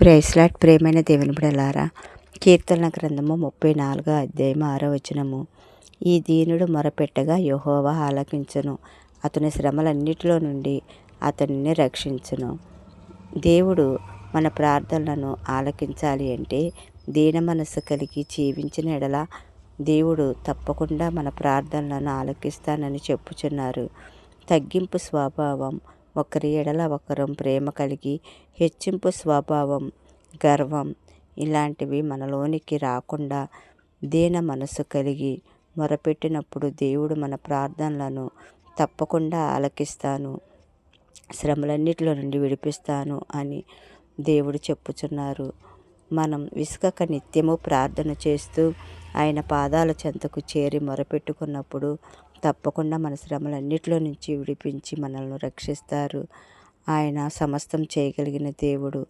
ప్రైస్లాట్ ప్రేమైన దేవుని బిడలారా కీర్తన గ్రంథము ముప్పై నాలుగో అధ్యాయం ఆరో వచనము. ఈ దీనుడు మొరపెట్టగా యహోవా ఆలకించును. అతని శ్రమలన్నిటిలో నుండి అతనిని రక్షించును. దేవుడు మన ప్రార్థనలను ఆలకించాలి అంటే దీన మనసు కలిగి జీవించిన ఎడల దేవుడు తప్పకుండా మన ప్రార్థనలను ఆలకిస్తానని చెప్పుచున్నారు. తగ్గింపు స్వభావం ఒకరి ఎడల ఒకరం ప్రేమ కలిగి హెచ్చింపు స్వభావం గర్వం ఇలాంటివి మనలోనికి రాకుండా దీన మనసు కలిగి మొరపెట్టినప్పుడు దేవుడు మన ప్రార్థనలను తప్పకుండా ఆలకిస్తాను. శ్రమలన్నిటిలో నుండి విడిపిస్తాను అని దేవుడు చెప్పుచున్నారు. మనం విసుకక నిత్యము ప్రార్థన చేస్తూ ఆయన పాదాల చెంతకు చేరి మొరపెట్టుకున్నప్పుడు తప్పకుండా మన శ్రమలన్నిటిలో నుంచి విడిపించి మనల్ని రక్షిస్తారు. ఆయన సమస్తం చేయగలిగిన దేవుడు.